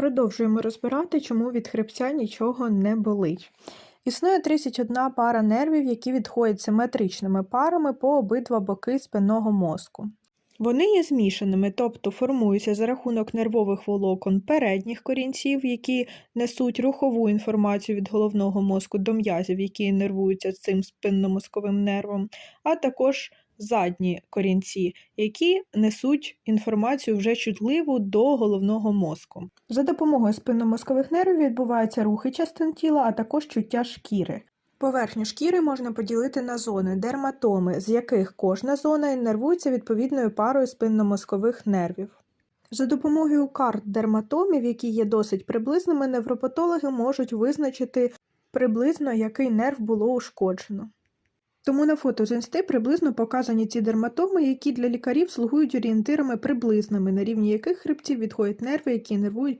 Продовжуємо розбирати, чому від хребця нічого не болить. Існує 31 пара нервів, які відходять симетричними парами по обидва боки спинного мозку. Вони є змішаними, тобто формуються за рахунок нервових волокон передніх корінців, які несуть рухову інформацію від головного мозку до м'язів, які іннервуються цим спинномозковим нервом, а також задні корінці, які несуть інформацію вже чутливу до головного мозку. За допомогою спинномозкових нервів відбуваються рухи частин тіла, а також чуття шкіри. Поверхню шкіри можна поділити на зони дерматоми, з яких кожна зона іннервується відповідною парою спинномозкових нервів. За допомогою карт дерматомів, які є досить приблизними, невропатологи можуть визначити приблизно, який нерв було ушкоджено. Тому на фото з інсти приблизно показані ці дерматоми, які для лікарів слугують орієнтирами приблизними, на рівні яких хребців відходять нерви, які нервують